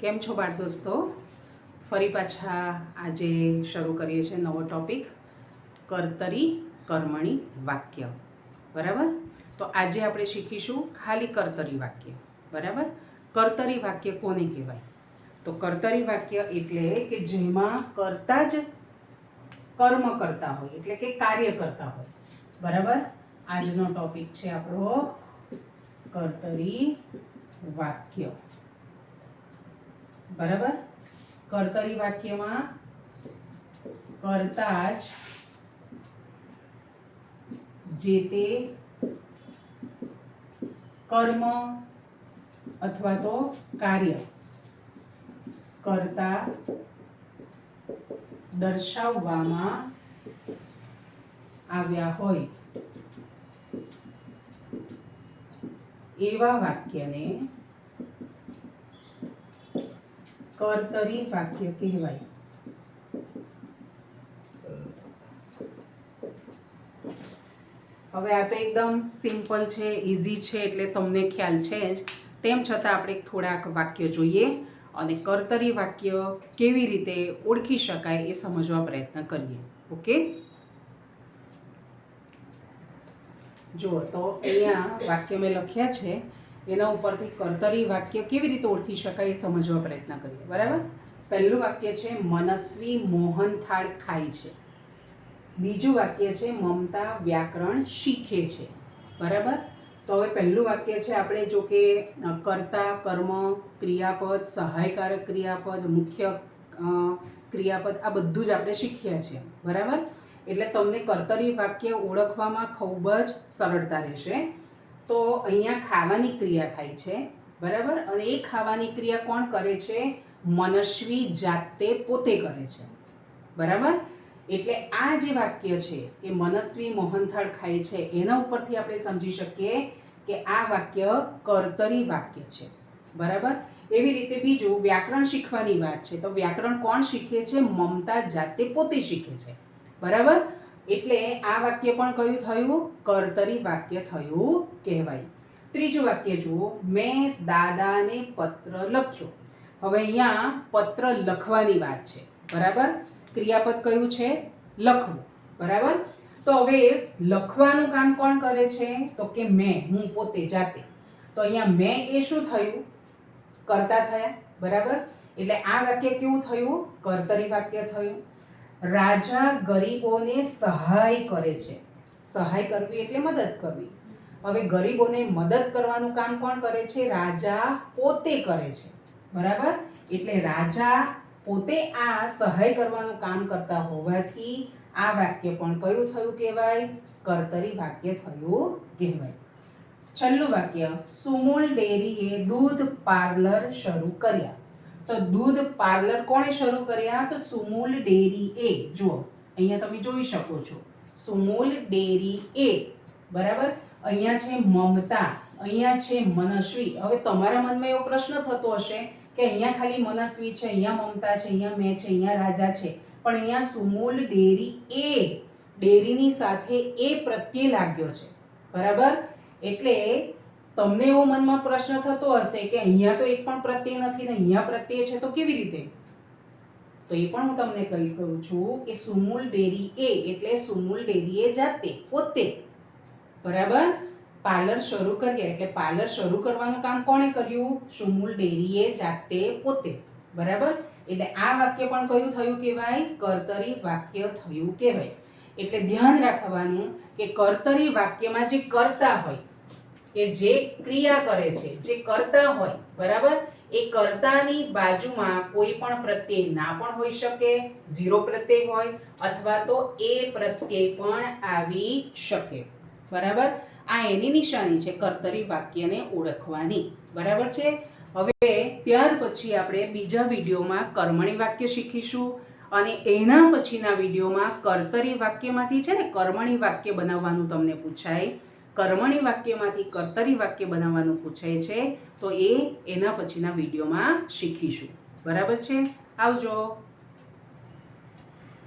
કેમ છો બાળ દોસ્તો? ફરી પાછા આજે શરૂ કરીએ છીએ નવો ટોપિક કર્તરી કર્મણી વાક્ય. બરાબર? તો આજે આપણે શીખીશું ખાલી કર્તરી વાક્ય. બરાબર? કર્તરી વાક્ય કોને કહેવાય? તો કર્તરી વાક્ય એટલે કે જેમાં કરતા જ કર્મ કરતા હોય, એટલે કે કાર્ય કરતા હોય. બરાબર? આજનો ટોપિક છે આપણો કર્તરી વાક્ય. બરાબર? કર્તરી વાક્યમાં કરતા જ જે તે કર્મ અથવા તો કાર્ય કરતા દર્શાવવામાં આવ્યા હોય. એવા વાક્યને કર્તરી વાક્ય કહેવાય. હવે આ તો એકદમ સિમ્પલ છે ઇઝી છે, એટલે તમને ખ્યાલ છે જ. તેમ છતાં આપણે થોડાક વાક્ય જોઈએ અને કર્તરી વાક્ય કેવી રીતે ઓળખી શકાય એ સમજવા પ્રયત્ન કરીએ. ઓકે? જુઓ તો અહીંયા વાક્ય મેં લખ્યા છે. એના ઉપરથી કર્તરી વાક્ય કેવી રીતે ઓળખી શકાય એ સમજવા પ્રયત્ન કરીએ. બરાબર? પહેલું વાક્ય છે, મનસ્વી મોહનથાળ ખાય છે. બીજું વાક્ય છે, મમતા વ્યાકરણ શીખે છે. બરાબર? તો હવે પહેલું વાક્ય છે, આપણે જો કે કર્તા, કર્મ, ક્રિયાપદ, સહાયકારક ક્રિયાપદ, મુખ્ય ક્રિયાપદ, આ બધું જ આપણે શીખ્યા છે. બરાબર? એટલે તમને કર્તરી વાક્ય ઓળખવામાં ખૂબ જ સરળતા રહેશે. તો અહીંયા ખાવાની ક્રિયા થાય છે, બરાબર? અને એ ખાવાની ક્રિયા કોણ કરે છે? મનસ્વી જાતે પોતે કરે છે, બરાબર? એટલે આ જે વાક્ય છે, એ મનસ્વી મોહનથાળ ખાય છે, એના ઉપરથી આપણે સમજી શકીએ કે આ વાક્ય કર્તરી વાક્ય છે, બરાબર? એવી રીતે બીજું વ્યાકરણ શીખવાની વાત છે, તો વ્યાકરણ કોણ શીખે છે? મમતા જાતે પોતે શીખે છે, બરાબર? એટલે આ વાક્ય પણ કયું થયું? કર્તરી વાક્ય થયું કહેવાય. ત્રીજું વાક્ય જુઓ. મેં દાદાને પત્ર લખ્યો. હવે અહીંયા પત્ર લખવાની વાત છે. બરાબર? ક્રિયાપદ કયું છે? લખવું. બરાબર? તો હવે લખવાનું કામ કોણ કરે છે? તો કે મેં, હું પોતે, જાતે. તો અહીંયા મેં એ શું થયું? કરતા થયા. બરાબર? એટલે આ વાક્ય કેવું થયું? કર્તરી વાક્ય થયું. રાજા ગરીબોને સહાય કરે છે. સહાય કરવી એટલે મદદ કરવી. હવે ગરીબોને મદદ કરવાનું કામ કોણ કરે છે? રાજા પોતે કરે છે. બરાબર? એટલે રાજા પોતે આ સહાય કરવાનું કામ કરતા હોવાથી આ વાક્ય પણ કયું થયું કહેવાય? કર્તરી વાક્ય થયું કહેવાય. છેલ્લું વાક્ય, સુમુલ ડેરીએ દૂધ પાર્લર શરૂ કર્યા. તો દૂધ પાર્લર કોણે શરૂ કર્યા? તો સુમૂલ ડેરી એ. જુઓ, અહીંયા તમે જોઈ શકો છો. સુમૂલ ડેરી એ. બરાબર? અહીંયા છે મમતા, અહીંયા છે મનસ્વી. હવે તમારા મનમાં એવો પ્રશ્ન થતો હશે કે અહીંયા ખાલી મનસ્વી છે, અહીંયા મમતા છે, અહીંયા મેં છે, અહીંયા રાજા છે. પણ અહીંયા સુમૂલ ડેરી એ. ડેરીની સાથે એ પ્રત્યે લાગ્યો છે. બરાબર? એટલે તમને એવો મનમાં પ્રશ્ન થતો હશે કે અહીંયા તો એક પણ પ્રત્યય નથી ને અહીંયા પ્રત્યય છે, તો કેવી રીતે? તો એ પણ હું તમને કહી કહું છું કે સુમૂલ ડેરી એ, એટલે સુમૂલ ડેરી એ જાતે, પોતે. બરાબર? પાર્લર શરૂ કર્યા એટલે પાર્લર શરૂ કરવાનું કામ કોણે કર્યું? સુમૂલ ડેરીએ જાતે, પોતે. બરાબર? એટલે આ વાક્ય પણ કયું થયું કહેવાય? કર્તરી વાક્ય થયું કહેવાય. એટલે ધ્યાન રાખવાનું કે કર્તરી વાક્યમાં જે કરતા હોય કે જે ક્રિયા કરે છે, જે કરતા હોય, બરાબર? એ કર્તાની બાજુમાં કોઈ પણ પ્રત્યય ના પણ હોઈ શકે, ઝીરો પ્રત્યય હોય, અથવા તો એ પ્રત્યય પણ આવી શકે. બરાબર? આ એની નિશાની છે કર્તરી વાક્યને ઓળખવાની. બરાબર છે? હવે ત્યાર પછી આપણે બીજા વિડીયોમાં કર્મણી વાક્ય શીખીશું અને એના પછીના વિડીયોમાં કર્તરી વાક્યમાંથી છે ને કર્મણી વાક્ય બનાવવાનું તમને પૂછાય. કર્મણી વાક્યમાંથી કર્તરી વાક્ય બનાવવાનું પૂછાય છે, તો એ એના પછીના વિડીયોમાં શીખીશું. બરાબર છે? આવજો.